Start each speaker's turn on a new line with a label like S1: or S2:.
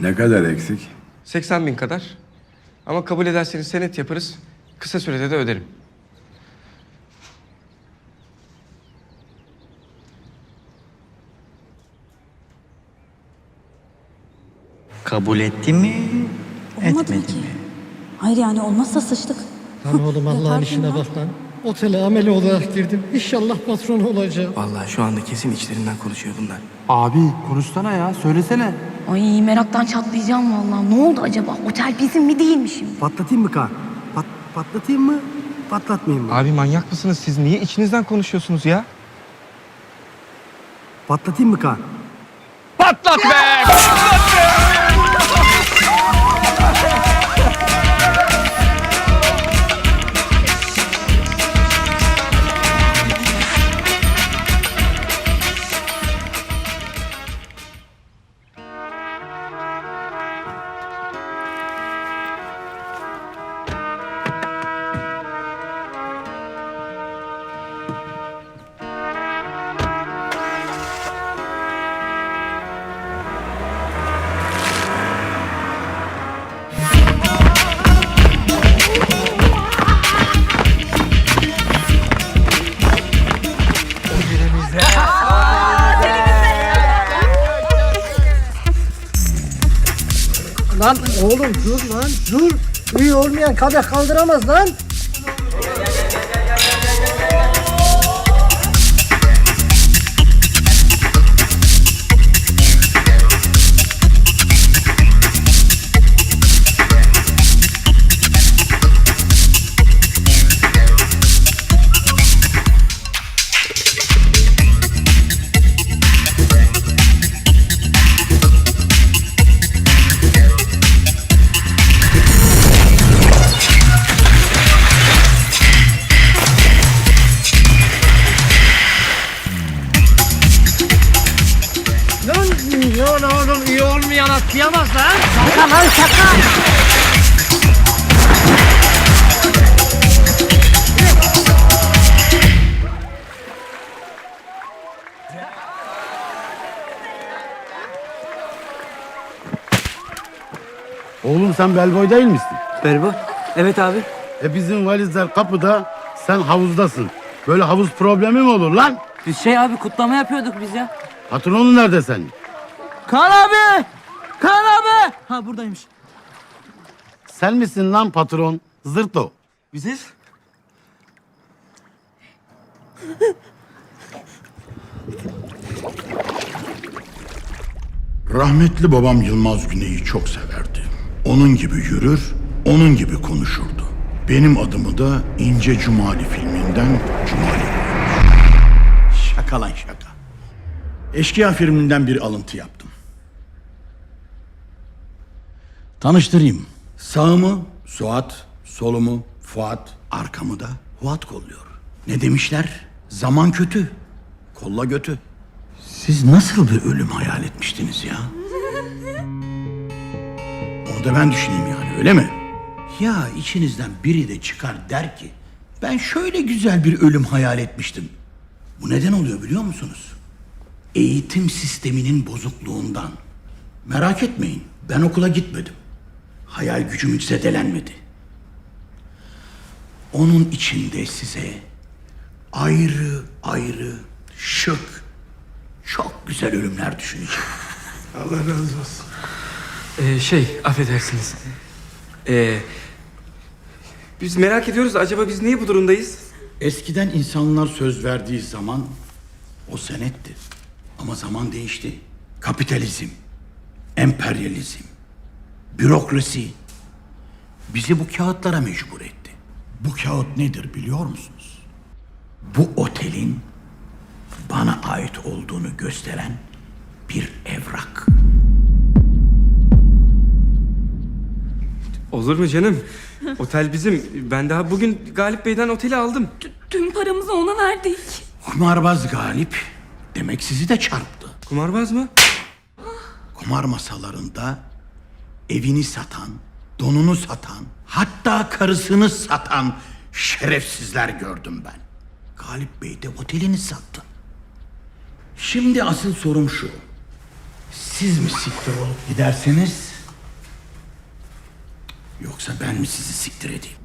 S1: Ne kadar eksik?
S2: 80 bin kadar. Ama kabul ederseniz senet yaparız. Kısa sürede de öderim.
S3: Kabul etti mi,
S4: Olmadı
S3: etmedi
S4: ki?
S3: mi?
S4: Hayır yani olmazsa sıçtık.
S5: Lan oğlum Allah'ın işine
S4: lan.
S5: bak lan. Otele amele olarak girdim. İnşallah patron olacağım.
S6: Vallahi şu anda kesin içlerinden konuşuyor bunlar.
S7: Abi konuşsana ya söylesene.
S8: Ay meraktan çatlayacağım vallahi. Ne oldu acaba? Otel bizim mi değil mi şimdi?
S6: Patlatayım mı Kaan? Pat, patlatayım mı? Patlatmayayım mı?
S2: Abi manyak mısınız siz? Niye içinizden konuşuyorsunuz ya?
S6: Patlatayım mı Kaan?
S2: Patlat be!
S5: Lan oğlum dur lan dur. İyi olmayan kadeh kaldıramaz. Lan atlayamaz lan. Şaka lan şaka.
S9: Oğlum sen bellboy değil misin?
S6: Berbo. Evet abi.
S9: E bizim valizler kapıda, sen havuzdasın. Böyle havuz problemi mi olur lan?
S6: Biz şey abi kutlama yapıyorduk biz ya.
S9: Patronun nerede senin?
S6: Kaan abi! Kaan abi! Ha buradaymış.
S9: Sen misin lan patron? Zırto.
S6: Biziz.
S10: Rahmetli babam Yılmaz Güney'i çok severdi. Onun gibi yürür, onun gibi konuşurdu. Benim adımı da İnce Cumali filminden Cumali koymuş. Şaka lan şaka. Eşkıya filminden bir alıntı yaptım. Tanıştırayım. Sağımı Suat, solumu Fuat, arkamı da Fuat kolluyor. Ne demişler? Zaman kötü, kolla götü. Siz nasıl bir ölüm hayal etmiştiniz ya? Onu da ben düşüneyim yani öyle mi? Ya içinizden biri de çıkar der ki ben şöyle güzel bir ölüm hayal etmiştim. Bu neden oluyor biliyor musunuz? Eğitim sisteminin bozukluğundan. Merak etmeyin ben okula gitmedim. Hayal gücüm hiç zedelenmedi. Onun içinde size ayrı ayrı şık çok güzel ölümler düşüneceğim.
S2: Ee, şey affedersiniz. Ee, biz merak ediyoruz acaba biz niye bu durumdayız?
S10: Eskiden insanlar söz verdiği zaman o senetti. Ama zaman değişti. Kapitalizm, emperyalizm, bürokrasi bizi bu kağıtlara mecbur etti. Bu kağıt nedir biliyor musunuz? Bu otelin bana ait olduğunu gösteren bir evrak.
S2: Olur mu canım? Otel bizim. Ben daha bugün Galip Bey'den oteli aldım.
S8: Tüm paramızı ona verdik.
S10: Kumarbaz Galip demek sizi de çarptı.
S2: Kumarbaz mı?
S10: kumar masalarında evini satan, donunu satan, hatta karısını satan şerefsizler gördüm ben. Galip Bey de otelini sattı. Şimdi asıl sorum şu. Siz mi siktir olup giderseniz yoksa ben mi sizi siktir edeyim?